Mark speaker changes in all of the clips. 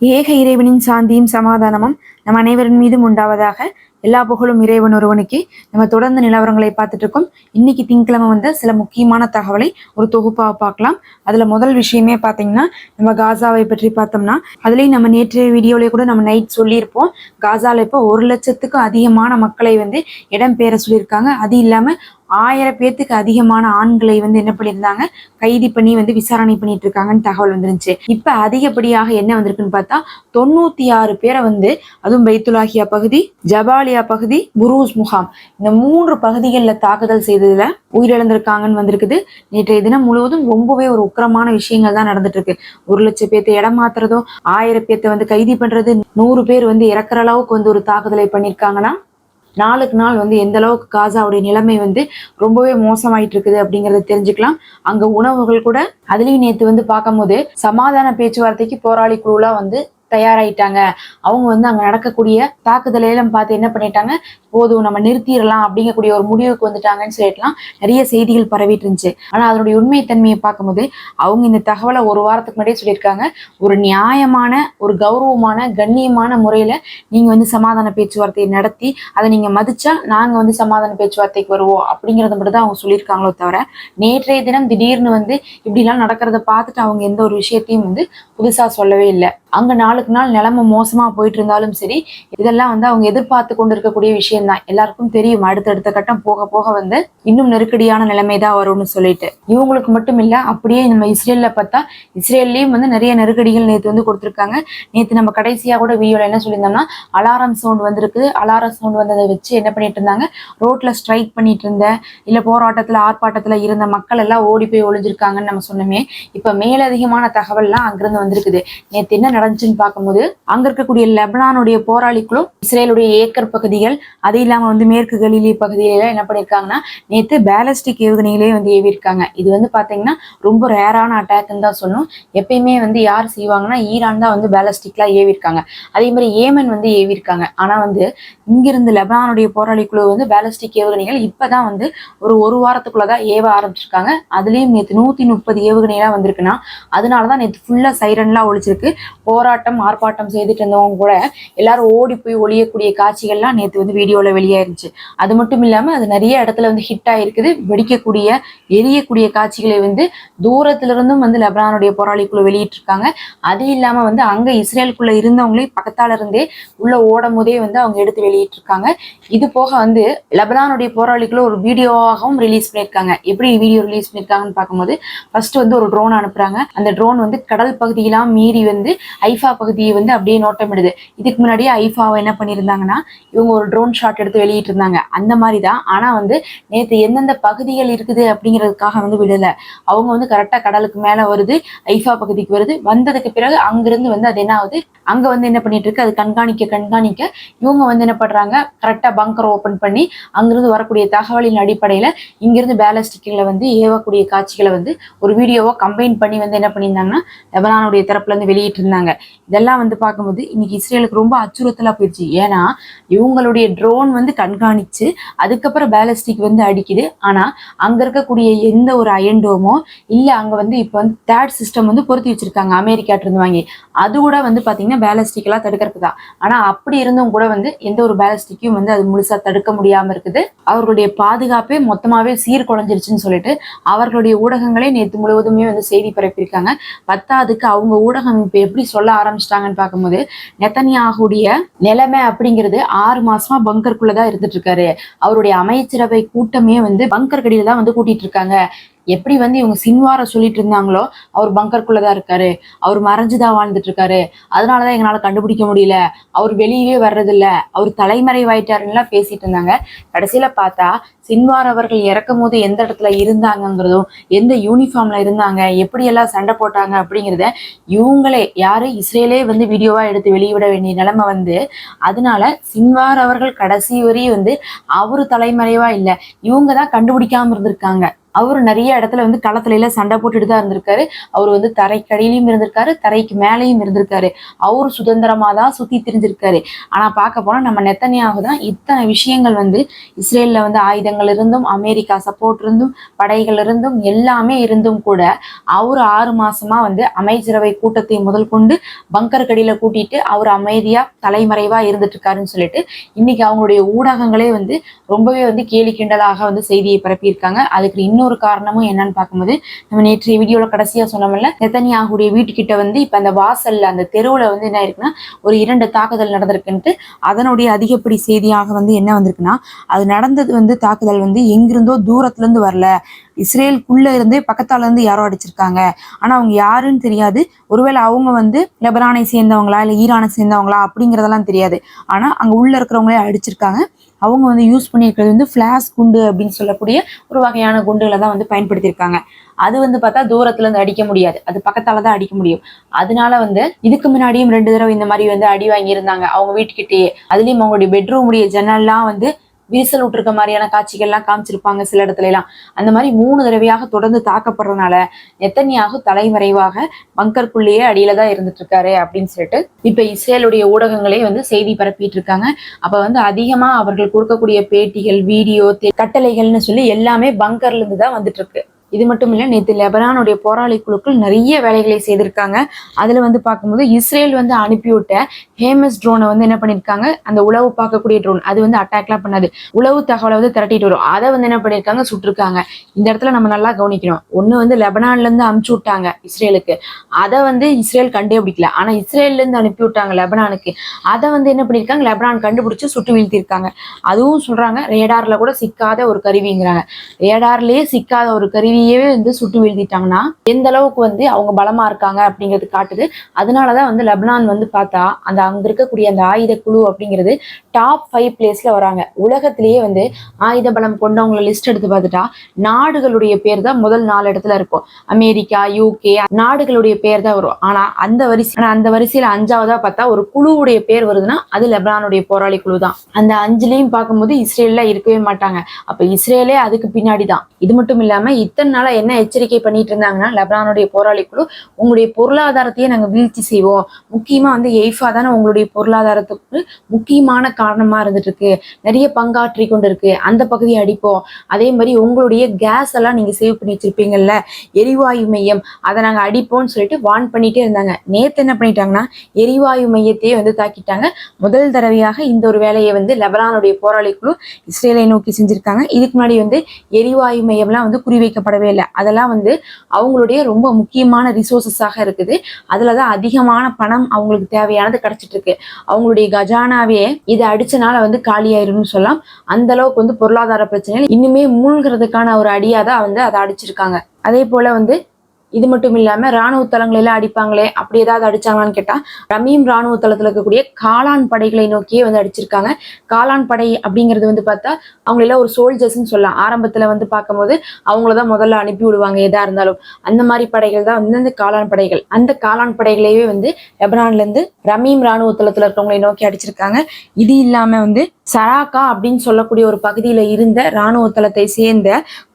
Speaker 1: ஏக இறைவனின் சாந்தியும் சமாதானமும் நம் அனைவரின் மீதும் உண்டாவதாக எல்லா புகழும் இறைவன் ஒருவனுக்கு. நம்ம தொடர்ந்து நிலவரங்களை பார்த்துட்டு இருக்கோம் இன்னைக்கு திங்கிழமை வந்த சில முக்கியமான தகவலை ஒரு தொகுப்பாக பார்க்கலாம். அதுல முதல் விஷயமே பார்த்தீங்கன்னா நம்ம காசாவை பற்றி பார்த்தோம்னா அதுலேயும் நம்ம நேற்றைய வீடியோலேயே கூட நம்ம நைட் சொல்லியிருப்போம். காசால இப்போ ஒரு லட்சத்துக்கும் அதிகமான மக்களை வந்து இடம்பெயர சொல்லியிருக்காங்க. அது இல்லாமல் ஆயிரம் பேர்த்துக்கு அதிகமான ஆண்களை வந்து என்ன பண்ணியிருந்தாங்க? கைது பண்ணி வந்து விசாரணை பண்ணிட்டு இருக்காங்கன்னு தகவல் வந்துருந்துச்சு. இப்ப அதிகப்படியாக என்ன வந்திருக்குன்னு பார்த்தா தொண்ணூத்தி ஆறு பேரை வந்து அதுவும் பைத்துலாகியா பகுதி ஜபாலியா பகுதி புரூஸ் முகாம். இந்த மூன்று பகுதிகளில் தாக்குதல் செய்ததுல உயிரிழந்திருக்காங்கன்னு வந்திருக்குது. நேற்றைய தினம் முழுவதும் ரொம்பவே ஒரு உக்கிரமான விஷயங்கள் தான் நடந்துட்டு இருக்கு ஒரு லட்சம் பேர்த்தை இடம் மாத்துறதும் ஆயிரம் பேர்த்தை வந்து கைது பண்றது நூறு பேர் வந்து இறக்குற அளவுக்கு வந்து ஒரு தாக்குதலை பண்ணியிருக்காங்கன்னா நாளுக்கு நாள் வந்து எந்த அளவுக்கு காசாவுடைய நிலைமை வந்து ரொம்பவே மோசமாயிட்டு இருக்குது அப்படிங்கறத தெரிஞ்சுக்கலாம். அங்க உணவுகள் கூட அதுலயும் நேத்து வந்து பார்க்கும்போது சமாதான பேச்சுவார்த்தைக்கு போராளி குழுலாம் வந்து தயாராயிட்டாங்க. அவங்க வந்து அங்க நடக்கக்கூடிய தாக்குதலையெல்லாம் பார்த்து என்ன பண்ணிட்டாங்க? போதும் நம்ம நிறுத்திடலாம் அப்படிங்கக்கூடிய ஒரு முடிவுக்கு வந்துட்டாங்கன்னு சொல்லிட்டுலாம் நிறைய செய்திகள் பரவிட்டு இருந்துச்சு ஆனா அதனுடைய உண்மைத்தன்மையை பார்க்கும்போது அவங்க இந்த தகவலை ஒரு வாரத்துக்கு முன்னாடியே சொல்லியிருக்காங்க. ஒரு நியாயமான ஒரு கௌரவமான கண்ணியமான முறையில நீங்க வந்து சமாதான பேச்சுவார்த்தையை நடத்தி அதை நீங்க மதிச்சா நாங்க வந்து சமாதான பேச்சுவார்த்தைக்கு வருவோம் அப்படிங்கறத மட்டும் தான் அவங்க சொல்லியிருக்காங்களோ தவிர நேற்றைய தினம் திடீர்னு வந்து இப்படிலாம் நடக்கிறத பார்த்துட்டு அவங்க எந்த ஒரு விஷயத்தையும் வந்து புதுசா சொல்லவே இல்லை. அங்க நாளுக்கு நாள் நிலைமை மோசமா போயிட்டு இருந்தாலும் சரி இதெல்லாம் வந்து அவங்க எதிர்பார்த்து கொண்டு இருக்கக்கூடிய விஷயம்தான். எல்லாருக்கும் தெரியும். அடுத்தடுத்த கட்டம் போக போக வந்து இன்னும் நெருக்கடியான நிலைமை தான் வரும்னு சொல்லிட்டு. இவங்களுக்கு மட்டும் இல்ல அப்படியே நம்ம இஸ்ரேல்ல பார்த்தா இஸ்ரேல்லயும் வந்து நிறைய நெருக்கடிகள் நேற்று வந்து கொடுத்துருக்காங்க. நேற்று நம்ம கடைசியா கூட வீடியோல என்ன சொல்லியிருந்தோம்னா அலாரம் சவுண்ட் வந்திருக்கு. அலாரம் சவுண்ட் வந்ததை வச்சு என்ன பண்ணிட்டு இருந்தாங்க ரோட்ல ஸ்ட்ரைக் பண்ணிட்டு இருந்த இல்ல போராட்டத்துல ஆர்ப்பாட்டத்துல இருந்த மக்கள் எல்லாம் ஓடி போய் ஒளிஞ்சிருக்காங்கன்னு நம்ம சொன்னோமே இப்ப மேலதிகமான தகவல்லாம் அங்கிருந்து வந்திருக்குது. நேற்று என்ன நடந்துச்சுன்னு பார்க்கும்போது அங்க இருக்கக்கூடிய லெபனானுடைய போராளிகளும் இஸ்ரேலுடைய ஏக்கர் பகுதிகள் அது இல்லாம வந்து மேற்கு கலிலி பகுதியில என்ன பண்ணிருக்காங்கன்னா நேற்று பேலஸ்டிக் ஏவுகணைகளே வந்து ஏவிருக்காங்க இது வந்து பாத்தீங்கன்னா ரொம்ப ரேரான அட்டாக்னு தான் சொல்லணும் எப்பயுமே வந்து யார் செய்வாங்கன்னா ஈரான் தான் வந்து பேலஸ்டிக்லாம் ஏவிருக்காங்க அதே மாதிரி ஏமன் வந்து ஏவிருக்காங்க ஆனா வந்து இங்கிருந்து லெபனானுடைய போராளி குழு வந்து பேலஸ்டிக் ஏவுகணைகள் இப்பதான் வந்து ஒரு ஒரு வாரத்துக்குள்ளதான் ஏவ ஆரம்பிச்சிருக்காங்க. அதுலயும் நேற்று நூத்தி முப்பது ஏவுகணைலாம் வந்திருக்குன்னா அதனாலதான் நேற்று ஃபுல்லா சைரன்லாம் ஒழிச்சிருக்கு. போராட்டம் ஆர்ப்பாட்டம் செய்துட்டு இருந்தவங்க கூட எல்லாரும் ஓடி போய் ஒழியக்கூடிய காட்சிகள்லாம் நேற்று வந்து வீடியோவில் வெளியாயிருச்சு அது மட்டும் இல்லாமல் அது நிறைய இடத்துல வந்து ஹிட் ஆகிருக்குது வெடிக்கக்கூடிய எரியக்கூடிய காட்சிகளை வந்து தூரத்துல இருந்தும் வந்து லெபனானுடைய போராளிக்குள்ள வெளியிட்டிருக்காங்க. அது இல்லாமல் வந்து அங்கே இஸ்ரேலுக்குள்ள இருந்தவங்களே பக்கத்தால இருந்தே உள்ள ஓடும் போதே வந்து அவங்க எடுத்து வெளியிட்டிருக்காங்க. இது போக வந்து லெபனானுடைய போராளிக்குள்ள ஒரு வீடியோவாகவும் ரிலீஸ் பண்ணியிருக்காங்க. எப்படி வீடியோ ரிலீஸ் பண்ணியிருக்காங்கன்னு பார்க்கும்போது ஃபர்ஸ்ட் வந்து ஒரு ட்ரோன் அனுப்புகிறாங்க அந்த ட்ரோன் வந்து கடல் பகுதியெல்லாம் மீறி வந்து ஐஃபா பகுதியை வந்து அப்படியே நோட்டமிடுது. இதுக்கு முன்னாடியே ஐஃபாவை என்ன பண்ணியிருந்தாங்கன்னா இவங்க ஒரு ட்ரோன் ஷாட் எடுத்து வெளியிட்டு இருந்தாங்க அந்த மாதிரி தான் ஆனால் வந்து நேற்று எந்தெந்த பகுதிகள் இருக்குது அப்படிங்கிறதுக்காக வந்து விடலை. அவங்க வந்து கரெக்டாக கடலுக்கு மேலே வருது ஐஃபா பகுதிக்கு வருது. வந்ததுக்கு பிறகு அங்கிருந்து வந்து அது என்ன ஆகுது? அங்கே வந்து என்ன பண்ணிட்டு இருக்கு அது கண்காணிக்க கண்காணிக்க இவங்க வந்து என்ன பண்ணுறாங்க கரெக்டாக பங்கர் ஓப்பன் பண்ணி அங்கிருந்து வரக்கூடிய தகவலின் அடிப்படையில் இங்கிருந்து பேலஸ்டிக்கில் வந்து ஏவக்கூடிய காட்சிகளை வந்து ஒரு வீடியோவை கம்பைன் பண்ணி வந்து என்ன பண்ணியிருந்தாங்கன்னா லெபனானுடைய தரப்புல இருந்து வெளியிட்டு இருந்தாங்க இதெல்லாம் வந்து பார்க்கும்போது இன்னைக்கு இஸ்ரேலுக்கு ரொம்ப அச்சுறுத்தலா போயிடுச்சு. ஏன்னா இவங்களுடைய ட்ரோன் வந்து கண்காணிச்சு அதுக்கப்புறம் பேலஸ்டிக் வந்து அடிக்குது. ஆனா அங்க இருக்கக்கூடிய எந்த ஒரு அயன்டோமோ இல்ல அங்க வந்து இப்போ வந்து தேர்ட் சிஸ்டம் வந்து பொருத்தி வச்சிருக்காங்க அமெரிக்காட்டிருந்து வாங்கி. அது கூட வந்து பாத்தீங்கன்னா பேலஸ்டிக் எல்லாம் தடுக்கிறதுக்கு தான். ஆனா அப்படி இருந்தும் கூட வந்து எந்த ஒரு பேலஸ்டிக்கையும் வந்து அது முழுசா தடுக்க முடியாம இருக்குது. அவர்களுடைய பாதுகாப்பே மொத்தமாவே சீர்குலைஞ்சிருச்சுன்னு சொல்லிட்டு அவர்களுடைய ஊடகங்களே நேற்று முழுவதுமே வந்து செய்தி பரப்பியிருக்காங்க. பத்தாவதுக்கு அவங்க ஊடகம் இப்ப எப்படி சொல்ல ஆரம்பிச்சிட்டாங்கன்னு பார்க்கும்போது நெத்தனியாகுடைய நிலைமை அப்படிங்கிறது ஆறு மாசமா பங்கருக்குள்ளதான் இருந்துட்டு இருக்காரு. அவருடைய அமைச்சரவை கூட்டமே வந்து பங்கர் கடியில தான் வந்து கூட்டிட்டு இருக்காங்க. எப்படி வந்து இவங்க சின்வார சொல்லிட்டு இருந்தாங்களோ அவர் பங்கருக்குள்ளதான் இருக்காரு. அவர் மறைஞ்சுதான் வாழ்ந்துட்டு இருக்காரு. அதனாலதான் எங்களால கண்டுபிடிக்க முடியல. அவர் வெளியவே வர்றதில்ல. அவர் தலைமறைவாயிட்டாருன்னா பேசிட்டு இருந்தாங்க. கடைசியில பார்த்தா சின்வார் அவர்கள் இறக்கும் போது எந்த இடத்துல இருந்தாங்கங்கிறதும் எந்த யூனிஃபார்ம்ல இருந்தாங்க எப்படி எல்லாம் சண்டை போட்டாங்க அப்படிங்கிறத இவங்களே யாரு? இஸ்ரேலே வந்து வீடியோவா எடுத்து வெளியிட வேண்டிய நிலைமை வந்து அதனால சின்வார் அவர்கள் கடைசி வரையும் வந்து அவரு தலைமறைவா இல்லை. இவங்க தான் கண்டுபிடிக்காம இருந்திருக்காங்க. அவர் நிறைய இடத்துல வந்து களத்துல எல்லாம் சண்டை போட்டுட்டு தான் இருந்திருக்காரு. அவர் வந்து தரைக்கடியிலையும் இருந்திருக்காரு தரைக்கு மேலேயும் இருந்திருக்காரு. அவர் சுதந்திரமா தான் சுத்தி திரிஞ்சிருக்காரு. ஆனா பார்க்க போனா நம்ம நெத்தனியாக தான் இத்தனை விஷயங்கள் வந்து இஸ்ரேல்ல வந்து ஆயுதங்கள் இருந்தும் அமெரிக்கா சப்போர்ட் இருந்தும் படைகள் இருந்தும் எல்லாமே இருந்தும் கூட அவர் ஆறு மாசமா வந்து அமைச்சரவை கூட்டத்தை முதல் கொண்டு பங்கர் கடியில கூட்டிட்டு அவர் அமைதியா தலைமறைவா இருந்துட்டு இருக்காருன்னு சொல்லிட்டு இன்னைக்கு அவங்களுடைய ஊடகங்களே வந்து ரொம்பவே வந்து கேலி கிண்டலாக வந்து செய்தியை பரப்பியிருக்காங்க. அதுக்கு இன்னொரு காரணமும் என்னன்னு பார்க்கும்போது நம்ம நேற்றைய வீடியோல கடைசியா சொன்னோம்ல நெத்தனியாகுடைய வீட்டுக்கிட்ட வந்து இப்ப அந்த வாசல்ல அந்த தெருவுல வந்து என்ன இருக்குன்னா ஒரு இரண்டு தாக்குதல் நடந்திருக்குன்ட்டு அதனுடைய அதிகப்படி செய்தியாக வந்து என்ன வந்திருக்குன்னா அது நடந்தது வந்து தாக்குதல் வந்து எங்கிருந்தோ தூரத்துல இருந்து வரல. இஸ்ரேலுக்குள்ள இருந்தே பக்கத்தால இருந்து யாரோ அடிச்சிருக்காங்க. ஆனா அவங்க யாருன்னு தெரியாது. ஒருவேளை அவங்க வந்து லெபனானை சேர்ந்தவங்களா இல்ல ஈரானை சேர்ந்தவங்களா அப்படிங்கறதெல்லாம் தெரியாது. ஆனா அங்க உள்ள இருக்கிறவங்களே அடிச்சிருக்காங்க. அவங்க வந்து யூஸ் பண்ணியிருக்கிறது வந்து ஃப்ளாஷ் குண்டு அப்படின்னு சொல்லக்கூடிய ஒரு வகையான குண்டுகளை தான் வந்து பயன்படுத்தியிருக்காங்க. அது வந்து பார்த்தா தூரத்துல இருந்து அடிக்க முடியாது. அது பக்கத்தால தான் அடிக்க முடியும். அதனால வந்து இதுக்கு முன்னாடியும் ரெண்டு தடவை இந்த மாதிரி வந்து அடி வாங்கியிருந்தாங்க. அவங்க வீட்டுக்கிட்டேயே. அதுலயும் அவங்களுடைய பெட்ரூமுடைய ஜன்னல்லாம் வந்து விரிசல் விட்டுருக்க மாதிரியான காட்சிகள்லாம் காமிச்சிருப்பாங்க சில இடத்துல எல்லாம் அந்த மாதிரி மூணு தடவையாக தொடர்ந்து தாக்கப்படுறதுனால நெத்தனியாக தலைமறைவாக பங்கருக்குள்ளேயே அடியில தான் இருந்துட்டு இருக்காரு அப்படின்னு சொல்லிட்டு இப்ப இஸ்ரேலுடைய ஊடகங்களே வந்து செய்தி பரப்பிட்டு இருக்காங்க அப்ப வந்து அதிகமா அவர்கள் கொடுக்கக்கூடிய பேட்டிகள் வீடியோ கட்டளைகள்னு சொல்லி எல்லாமே பங்கர்ல இருந்து தான் வந்துட்டு இருக்கு இது மட்டும் இல்லை நேற்று லெபனானுடைய போராளி குழுக்கள் நிறைய வேலைகளை செய்திருக்காங்க. அதில் வந்து பார்க்கும்போது இஸ்ரேல் வந்து அனுப்பிவிட்ட ஹேமஸ் ட்ரோனை வந்து என்ன பண்ணியிருக்காங்க அந்த உளவு பார்க்கக்கூடிய ட்ரோன் அது வந்து அட்டாக்லாம் பண்ணாது. உளவு தகவலை வந்து திரட்டிட்டு வரும். அதை வந்து என்ன பண்ணியிருக்காங்க சுட்டிருக்காங்க. இந்த இடத்துல நம்ம நல்லா கவனிக்கணும். ஒன்று வந்து லெபனான்லேருந்து அனுப்பிச்சு விட்டாங்க இஸ்ரேலுக்கு. அதை வந்து இஸ்ரேல் கண்டே பிடிக்கல ஆனால் இஸ்ரேல்லேருந்து அனுப்பி விட்டாங்க லெபனானுக்கு. அதை வந்து என்ன பண்ணியிருக்காங்க லெபனான் கண்டுபிடிச்சு சுட்டு வீழ்த்திருக்காங்க. அதுவும் சொல்கிறாங்க ரேடாரில் கூட சிக்காத ஒரு கருவிங்கிறாங்க. ரேடார்லேயே சிக்காத ஒரு கருவி மனைவியவே வந்து சுட்டு வீழ்த்திட்டாங்கன்னா எந்த அளவுக்கு வந்து அவங்க பலமா இருக்காங்க அப்படிங்கிறது காட்டுது. அதனாலதான் வந்து லெபனான் வந்து பார்த்தா அந்த அங்க இருக்கக்கூடிய அந்த ஆயுத குழு அப்படிங்கிறது டாப் ஃபைவ் பிளேஸ்ல வராங்க. உலகத்திலேயே வந்து ஆயுத பலம் கொண்டவங்களை லிஸ்ட் எடுத்து பார்த்துட்டா நாடுகளுடைய பேர் தான் முதல் நாலு இடத்துல இருக்கும். அமெரிக்கா யூகே நாடுகளுடைய பேர் தான் வரும். ஆனா அந்த வரிசை ஆனா அந்த வரிசையில அஞ்சாவதா பார்த்தா ஒரு குழுவுடைய பேர் வருதுன்னா அது லெபனானுடைய போராளி குழு தான் அந்த அஞ்சுலையும் பார்க்கும்போது இஸ்ரேல்ல இருக்கவே மாட்டாங்க. அப்ப இஸ்ரேலே அதுக்கு பின்னாடி தான் இது மட்டும் இல்லாம இத்தனை நாளா என்ன எச்சரிக்கை பண்ணிட்டு இருந்தாங்கன்னா லெபனானுடைய போராளி குழு உங்களுடைய பொருளாதாரத்தையே நாங்க வீழ்ச்சி செய்வோம். முக்கியமா வந்து எய்ஃபா தானே உங்களுடைய பொருளாதாரத்துக்கு முக்கியமான காரணமா இருந்துட்டு இருக்கு நிறைய பங்காற்றி கொண்டு இருக்கு அந்த பகுதியை அடிப்போம். அதே மாதிரி உங்களுடைய கேஸ் எல்லாம் நீங்க சேவ் பண்ணி வச்சிருப்பீங்கல்ல எரிவாயு மையம் அதை நாங்க அடிப்போம்னு சொல்லிட்டு வான் பண்ணிட்டே இருந்தாங்க. நேத்து என்ன பண்ணிட்டாங்கன்னா எரிவாயு மையத்தையே வந்து தாக்கிட்டாங்க. முதல் தடவையாக இந்த ஒரு வேலையை வந்து லெபனானுடைய போராளி குழு இஸ்ரேலை நோக்கி செஞ்சிருக்காங்க. இதுக்கு முன்னாடி வந்து எரிவாயு மையம்லாம் வந்து குறிவைக்கப்படவே இல்லை. அதெல்லாம் வந்து அவங்களுடைய ரொம்ப முக்கியமான ரிசோர்சஸாக இருக்குது. அதில் தான் அதிகமான பணம் அவங்களுக்கு தேவையானது கிடைச்சிட்டு இருக்கு. அவங்களுடைய கஜானாவே இதை அடிச்சனால வந்து காலியாயிரும்னு சொல்லலாம். அந்த அளவுக்கு வந்து பொருளாதார பிரச்சனைகள் இன்னுமே மூழ்கிறதுக்கான ஒரு அடியா தான் வந்து அதை அடிச்சிருக்காங்க. அதே போல வந்து இது மட்டும் இல்லாம ராணுவ தளங்களை எல்லாம் அடிப்பாங்களே அப்படி ஏதாவது அடிச்சாங்களான்னு கேட்டா ரமீம் ராணுவ தளத்துல இருக்கக்கூடிய காளான் படைகளை நோக்கியே வந்து அடிச்சிருக்காங்க. காளான் படை அப்படிங்கிறது வந்து பார்த்தா அவங்களெல்லாம் ஒரு சோல்ஜர்ஸ்ன்னு சொல்லலாம். ஆரம்பத்துல வந்து பார்க்கும்போது அவங்கள தான் முதல்ல அனுப்பி விடுவாங்க எதா இருந்தாலும். அந்த மாதிரி படைகள் தான் வந்து காளான் படைகள். அந்த காளான் படைகளையே வந்து லெபனான்ல இருந்து ரமீம் ராணுவ தளத்துல இருக்கவங்களை நோக்கி அடிச்சிருக்காங்க. இது இல்லாம வந்து சராக்கா அப்படின்னு சொல்லக்கூடிய ஒரு பகுதியில இருந்த இராணுவ தளத்தை சேர்ந்த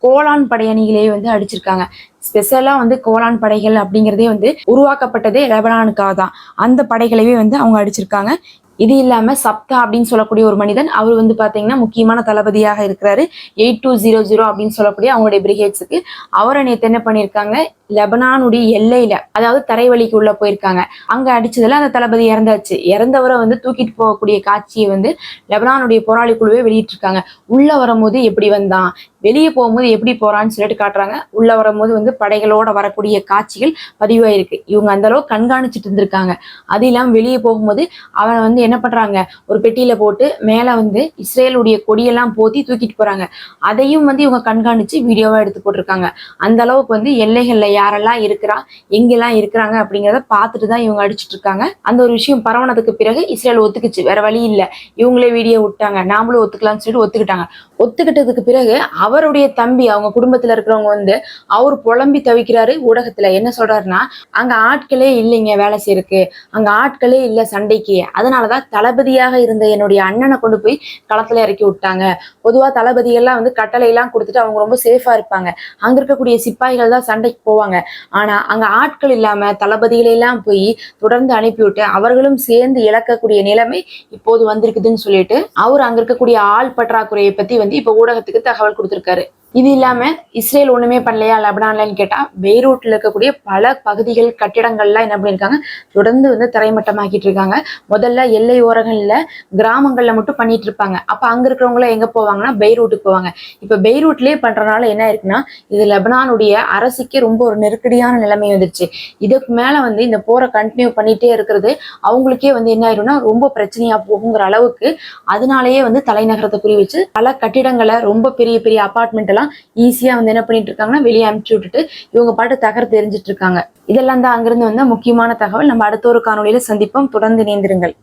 Speaker 1: கோலான் படையணிகளே வந்து அடிச்சிருக்காங்க. ஸ்பெஷலாக வந்து கோலான் படைகள் அப்படிங்கிறதே வந்து உருவாக்கப்பட்டதே லெபனானுக்காக தான் அந்த படைகளையே வந்து அவங்க அடிச்சிருக்காங்க. இது இல்லாம சப்தா அப்படின்னு சொல்லக்கூடிய ஒரு மனிதன் அவர் வந்து பாத்தீங்கன்னா முக்கியமான தளபதியாக இருக்கிறாரு. எயிட் டூ ஜீரோ ஜீரோ அப்படின்னு சொல்லக்கூடிய அவங்களுடைய பிரிகேட்ஸுக்கு. அவரை நேற்று என்ன பண்ணியிருக்காங்க லெபனானுடைய எல்லையில அதாவது தரைவழிக்கு உள்ள போயிருக்காங்க. அங்க அடிச்சதுல அந்த தளபதி இறந்தாச்சு. இறந்தவரை வந்து தூக்கிட்டு போகக்கூடிய காட்சியை வந்து லெபனானுடைய போராளி குழுவே வெளியிட்டிருக்காங்க. உள்ள வரும்போது எப்படி வந்தான்? வெளியே போகும்போது எப்படி போறான்னு சொல்லிட்டு காட்டுறாங்க. உள்ள வரும்போது வந்து படைகளோட வரக்கூடிய காட்சிகள் பதிவாயிருக்கு. இவங்க அந்த அளவுக்கு கண்காணிச்சிட்டு இருந்திருக்காங்க. அது இல்லாம வெளியே போகும்போது அவனை வந்து என்ன பண்றாங்க? ஒரு பெட்டியில போட்டு மேல வந்து இஸ்ரேலுடைய கொடியெல்லாம் போத்தி தூக்கிட்டு போறாங்க. அதையும் வந்து இவங்க கண்காணிச்சு வீடியோவா எடுத்து போட்டிருக்காங்க. அந்த அளவுக்கு வந்து எல்லைகள்ல யாரெல்லாம் இருக்கிறா எங்கெல்லாம் இருக்கிறாங்க அப்படிங்கிறத பார்த்துட்டு தான் இவங்க அடிச்சிட்டு இருக்காங்க. அந்த ஒரு விஷயம் பரவனதுக்கு பிறகு இஸ்ரேல் ஒத்துக்குச்சு. வேற வழி இல்ல. இவங்களே வீடியோ விட்டாங்க. நாமளும் ஒத்துக்கலாம்னு சொல்லிட்டு ஒத்துக்கிட்டாங்க. ஒத்துக்கிட்டதுக்கு பிறகு அவருடைய தம்பி அவங்க குடும்பத்துல இருக்கிறவங்க வந்து அவர் புலம்பி தவிக்கிறாரு ஊடகத்துல. என்ன சொல்றாருன்னா அங்க ஆட்களே இல்லைங்க வேலை செய்யறதுக்கு. அங்க ஆட்களே இல்ல சண்டைக்கு. அதனாலதான் தளபதியாக இருந்த என்னுடைய அண்ணனை கொண்டு போய் களத்துல இறக்கி விட்டாங்க. பொதுவா தளபதிகள்லாம் வந்து கட்டளை எல்லாம் கொடுத்துட்டு அவங்க ரொம்ப சேஃபா இருப்பாங்க. அங்க இருக்கக்கூடிய சிப்பாய்கள் தான் சண்டைக்கு போவாங்க. ஆனா அங்க ஆட்கள் இல்லாம தளபதிகளெல்லாம் போய் தொடர்ந்து அனுப்பிவிட்டு அவர்களும் சேர்ந்து இழக்கக்கூடிய நிலைமை இப்போது வந்திருக்குதுன்னு சொல்லிட்டு அவர் அங்க இருக்கக்கூடிய ஆள் பற்றாக்குறையை பத்தி வந்து இப்ப ஊடகத்துக்கு தகவல் கொடுத்திருக்காரு. இது இல்லாம இஸ்ரேல் ஒண்ணுமே பண்ணலையா? லெபனான்லன்னு கேட்டா பெய்ரூட்ல இருக்கக்கூடிய பல பகுதிகள் கட்டிடங்கள்லாம் என்ன பண்ணியிருக்காங்க தொடர்ந்து வந்து தரைமட்டமாக்கிட்டு இருக்காங்க. முதல்ல எல்லை ஓரங்கள்ல கிராமங்கள்ல மட்டும் பண்ணிட்டு இருப்பாங்க. அப்ப அங்க இருக்கிறவங்களாம் எங்க போவாங்கன்னா பெய்ரூட்டுக்கு போவாங்க. இப்ப பெய்ரூட்லயே பண்றதுனால என்ன இருக்குன்னா இது லெபனானுடைய அரசுக்கே ரொம்ப ஒரு நெருக்கடியான நிலைமை வந்துருச்சு. இதுக்கு மேல வந்து இந்த போரை கண்டினியூ பண்ணிட்டே இருக்கிறது அவங்களுக்கே வந்து என்ன ஆயிரும்னா ரொம்ப பிரச்சனையா போகுங்கிற அளவுக்கு அதனாலேயே வந்து தலைநகரத்தை குறி வச்சு பல கட்டிடங்களை ரொம்ப பெரிய பெரிய அபார்ட்மெண்ட் எல்லாம் ஈஸியா வந்து என்ன பண்ணிட்டு இருக்காங்கன்னா வெளியே அனுப்பிச்சு விட்டுட்டு இவங்க பாட்டு தகர தெரிஞ்சிட்டு இருக்காங்க இதெல்லாம் தான் அங்கிருந்து வந்த முக்கியமான தகவல். நம்ம அடுத்த ஒரு காணொலியில சந்திப்போம். தொடர்ந்து இணைந்திருங்கள்.